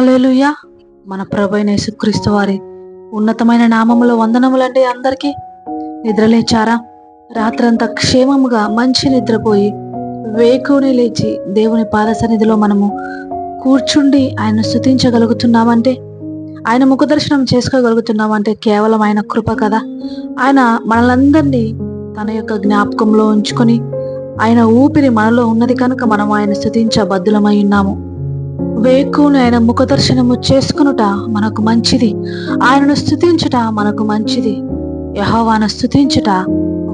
Hallelujah మన ప్రభైన యేసుక్రీస్తు వారి ఉన్నతమైన నామములో వందనములండి అందరికీ. నిద్రలేచారా? రాత్రంతా క్షేమముగా మంచి నిద్రపోయి వేకుని లేచి దేవుని పాద సన్నిధిలో మనము కూర్చుండి ఆయన స్థుతించగలుగుతున్నామంటే ఆయన ముఖ దర్శనం చేసుకోగలుగుతున్నామంటే కేవలం ఆయన కృప కదా. ఆయన మనలందరినీ తన యొక్క జ్ఞాపకంలో ఉంచుకొని ఆయన ఊపిరి మనలో ఉన్నది కనుక మనం ఆయన స్థుతించబద్ధులమై ఉన్నాము. వేకుని ఆయన ముఖ దర్శనము చేసుకునుట మనకు మంచిది. ఆయనను స్థుతించుట మనకు మంచిది. యహోవాను స్థుతించుట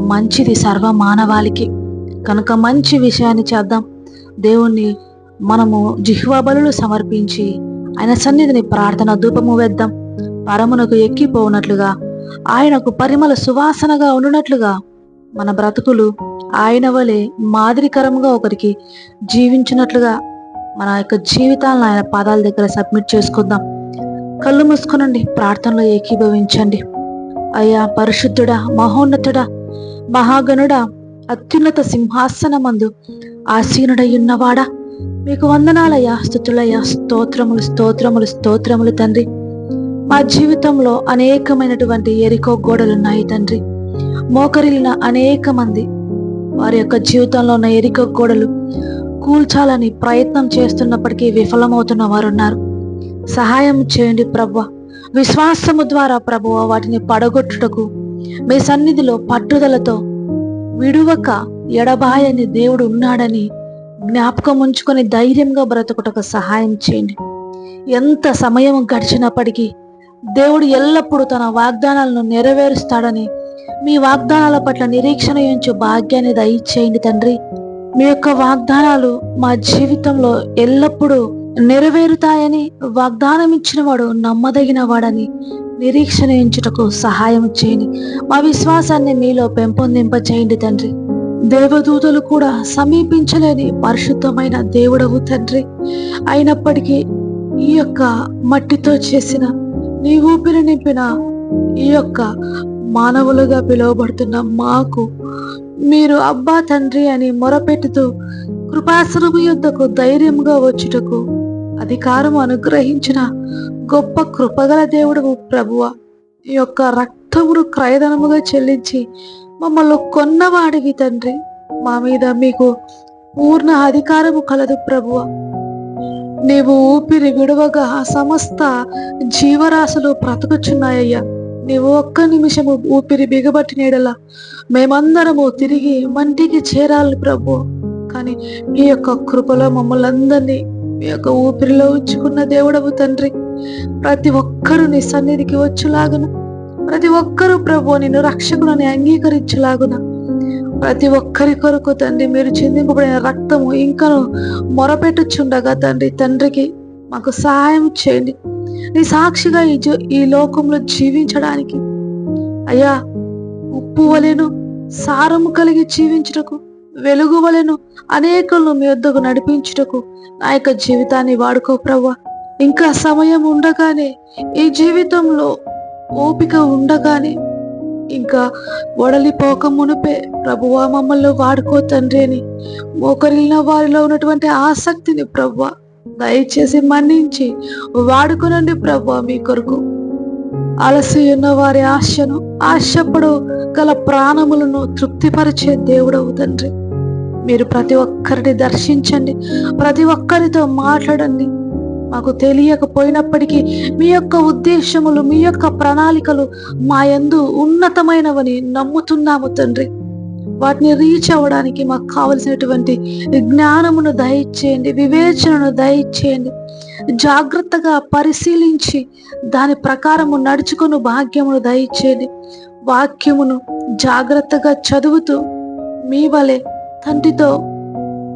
మంచిది సర్వ మానవాళికి కనుక మంచి విషయాన్ని చేద్దాం. దేవుణ్ణి మనము జిహ్వాబలు సమర్పించి ఆయన సన్నిధిని ప్రార్థన ధూపము వేద్దాం. పరమునకు ఎక్కిపోనట్లుగా ఆయనకు పరిమళ సువాసనగా ఉండునట్లుగా మన బ్రతుకులు ఆయన వలె మాదిరికరంగా ఒకరికి జీవించినట్లుగా మన యొక్క జీవితాలను ఆయన పాదాల దగ్గర సబ్మిట్ చేసుకుందాం. కళ్ళు మూసుకునండి ప్రార్థనలో ఏకీభవించండి. అయ్యా పరిశుద్ధుడా మహోన్నతుడా మహాగణుడా అత్యున్నత సింహాసనమందు ఆసీనుడై ఉన్నవాడా మీకు వందనాలయ్యా స్థుతులయ్యా స్తోత్రములు స్తోత్రములు స్తోత్రములు తండ్రి. మా జీవితంలో అనేకమైనటువంటి ఎరికో గోడలున్నాయి తండ్రి. మోకరిలిన అనేక మంది వారి యొక్క జీవితంలో ఉన్న ఎరికో గోడలు కూల్చాలని ప్రయత్నం చేస్తున్నప్పటికీ విఫలమవుతున్న వారున్నారు. సహాయం చేయండి ప్రభు విశ్వాసము ద్వారా ప్రభువ వాటిని పడగొట్టుటకు మీ సన్నిధిలో పట్టుదలతో విడువక ఎడబాయని దేవుడు ఉన్నాడని జ్ఞాపకం ఉంచుకొని ధైర్యంగా బ్రతుకుటకు సహాయం చేయండి. ఎంత సమయం గడిచినప్పటికీ దేవుడు ఎల్లప్పుడూ తన వాగ్దానాలను నెరవేరుస్తాడని మీ వాగ్దానాల పట్ల నిరీక్షణ ఉంచు భాగ్యాన్ని దయచేయండి తండ్రి. మీ యొక్క వాగ్దానాలు మా జీవితంలో ఎల్లప్పుడూ నెరవేరుతాయని వాగ్దానం ఇచ్చిన వాడు నమ్మదగిన వాడని నిరీక్షణించుటకు సహాయం చేయండి. మా విశ్వాసాన్ని మీలో పెంపొందింప చేయండి తండ్రి. దేవదూతలు కూడా సమీపించలేని పరిశుద్ధమైన దేవుడవు తండ్రి. అయినప్పటికీ ఈ యొక్క మట్టితో చేసిన నీ ఊపిరి నింపిన ఈ యొక్క మానవులుగా పిలువబడుతున్న మాకు మీరు అబ్బా తండ్రి అని మొరపెట్టుతూ కృపాసనము యుద్ధకు ధైర్యంగా వచ్చుటకు అధికారం అనుగ్రహించిన గొప్ప కృపగల దేవుడు ప్రభువ. ఈ యొక్క రక్తమును క్రయధనముగా చెల్లించి మమ్మల్ని కొన్నవాడివి తండ్రి. మా మీద మీకు పూర్ణ అధికారము కలదు ప్రభువ. నీవు ఊపిరి విడువగా సమస్త జీవరాశులు బ్రతుకుచున్నాయ్యా నీవు ఒక్క నిమిషము ఊపిరి బిగబట్టినేడలా మేమందరము తిరిగి మంటికి చేరాలి ప్రభు. కానీ మీ యొక్క కృపలో మమ్మల్ని అందరినీ మీ యొక్క ఊపిరిలో ఉంచుకున్న దేవుడవు తండ్రి. ప్రతి ఒక్కరూ నీ సన్నిధికి వచ్చులాగున. ప్రతి ఒక్కరూ ప్రభు నిన్ను రక్షకులని అంగీకరించులాగున. ప్రతి ఒక్కరి కొరకు తండ్రి మీరు చిందింపబడిన రక్తము ఇంకను మొరపెట్టుచుండగా తండ్రి తండ్రికి మాకు సహాయం చేయండి. నీ సాక్షిగా ఈ ఈ లోకంలో జీవించడానికి. అయ్యా ఉప్పు వలెను సారము కలిగి జీవించుటకు వెలుగు వలెను అనేకులను మీ వద్దకు నడిపించుటకు నా యొక్క జీవితాన్ని వాడుకో ప్రవ్వా. ఇంకా సమయం ఉండగానే ఈ జీవితంలో ఓపిక ఉండగానే ఇంకా వడలిపోక మునుపే ప్రభువా మమ్మల్ని వాడుకో తండ్రి అని మోకరిల్లిన వారిలో ఉన్నటువంటి ఆసక్తిని ప్రవ్వా. దయచేసి మన్నించి వాడుకునండి ప్రభు మీ కొరకు. అలసి ఉన్న వారి ఆశను ఆశపడు గల ప్రాణములను తృప్తిపరిచే దేవుడవు తండ్రి. మీరు ప్రతి ఒక్కరిని దర్శించండి ప్రతి ఒక్కరితో మాట్లాడండి. మాకు తెలియకపోయినప్పటికీ మీ యొక్క ఉద్దేశములు మీ యొక్క ప్రణాళికలు మా యందు ఉన్నతమైనవని నమ్ముతున్నాము తండ్రి. వాటిని రీచ్ అవ్వడానికి మాకు కావలసినటువంటి జ్ఞానమును దయచేయండి వివేచనను దయచేయండి. జాగ్రత్తగా పరిశీలించి దాని ప్రకారము నడుచుకుని భాగ్యమును దయచేయండి. వాక్యమును జాగ్రత్తగా చదువుతూ మీ వలె తండ్రితో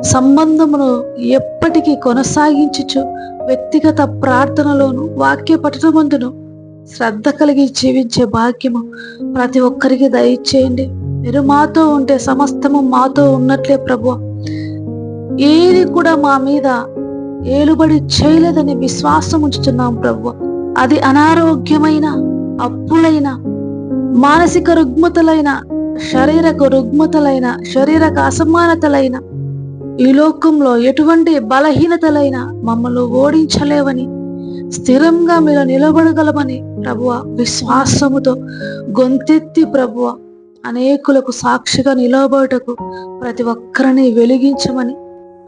సంబంధమును ఎప్పటికీ కొనసాగించుచు వ్యక్తిగత ప్రార్థనలోను వాక్య పఠనమందును శ్రద్ధ కలిగి జీవించే భాగ్యము ప్రతి ఒక్కరికి దయచేయండి. మీరు మాతో ఉంటే సమస్తము మాతో ఉన్నట్లే ప్రభు ఏది కూడా మా మీద ఏలుబడి చేయలేదని విశ్వాసం ఉంచుతున్నాం ప్రభు అది అనారోగ్యమైన అప్పులైన మానసిక రుగ్మతలైన శరీరక రుగ్మతలైన శరీరక అసమానతలైన ఈ లోకంలో ఎటువంటి బలహీనతలైన మమ్మల్ని ఓడించలేవని స్థిరంగా మీరు నిలబడగలమని ప్రభువ విశ్వాసముతో గొంతెత్తి ప్రభువ అనేకులకు సాక్షిగా నిలబడటకు ప్రతి ఒక్కరిని వెలిగించమని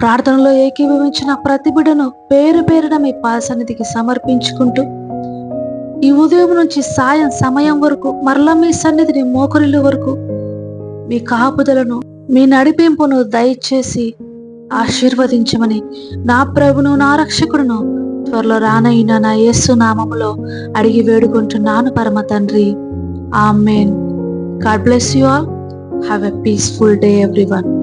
ప్రార్థనలో ఏకీభవించిన ప్రతి బిడను పేరు పేరున మీ పాసన్నిధికి సమర్పించుకుంటూ ఈ ఉదయం నుంచి సాయం సమయం వరకు మరలా మీ సన్నిధిని మోకరిల్లు వరకు మీ కాపుదలను మీ నడిపింపును దయచేసి ఆశీర్వదించమని నా ప్రభును నా రక్షకుడును త్వరలో రానయిన నా యేసు నామములో అడిగి వేడుకుంటున్నాను పరమ తండ్రి. Amen. God bless you all. Have a peaceful day, everyone.